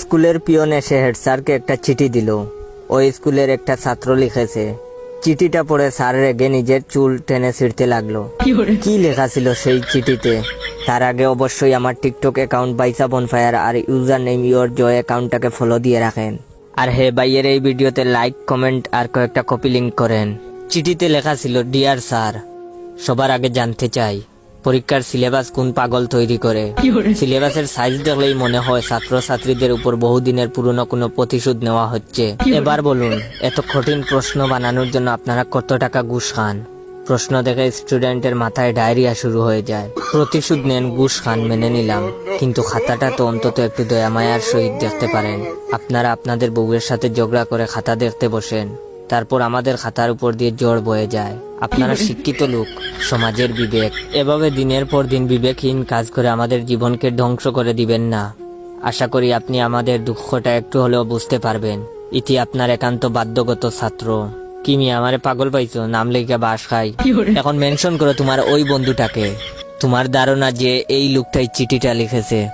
স্কুলের পিয়ন এসে হেড স্যারকে একটা চিঠি দিল। ওই স্কুলের একটা ছাত্র লিখেছে চিঠিটা পড়ে স্যার রেগে নিজের চুল টেনে ছিঁড়তে লাগল। কি লেখা ছিল সেই চিঠিতে? তার আগে অবশ্যই আমার টিকটক অ্যাকাউন্ট বাইসা বনফায়ার আর ইউজার নেম ইউর জয় অ্যাকাউন্টটাকে ফলো দিয়ে রাখেন। আর হে ভাইয়ের এই ভিডিওতে লাইক কমেন্ট আর কয়েকটা কপি লিঙ্ক করেন। চিঠিতে লেখা ছিল ডিয়ার স্যার সবার আগে জানতে চাই পরীক্ষার সিলেবাস কোন পাগল তৈরি করে? সিলেবাসের সাইজ দেখলেই মনে হয় ছাত্র ছাত্রীদের উপর বহুদিনের পুরনো কোনো প্রতিশোধ নেওয়া হচ্ছে। এবার বলুন এত কঠিন প্রশ্ন বানানোর জন্য আপনারা কত টাকা ঘুষ খান? প্রশ্ন দেখে স্টুডেন্টের মাথায় ডায়রিয়া শুরু হয়ে যায়। প্রতিশোধ নেন ঘুষ খান মেনে নিলাম। কিন্তু খাতাটা তো অন্তত একটু দয়ামায়ার সহিত দেখতে পারেন। আপনারা আপনাদের বউয়ের সাথে ঝগড়া করে খাতা দেখতে বসেন। তারপর আমাদের খাতার উপর দিয়ে জ্বর বয়ে যায়। আপনারা শিক্ষিত লোক সমাজের বিবেক। এভাবে দিনের পর দিন বিবেকহীন কাজ করে আমাদের জীবনকে ধ্বংস করে দিবেন না। আশা করি আপনি আমাদের দুঃখটা একটু হলেও বুঝতে পারবেন। ইতি আপনার একান্ত বাধ্যগত ছাত্র। কিমি আমারে পাগল পাইছো? নাম লেখা বাস খাই। এখন মেনশন করো তোমার ওই বন্ধুটাকে। তোমার ধারণা যে এই লোকটাই চিঠিটা লিখেছে।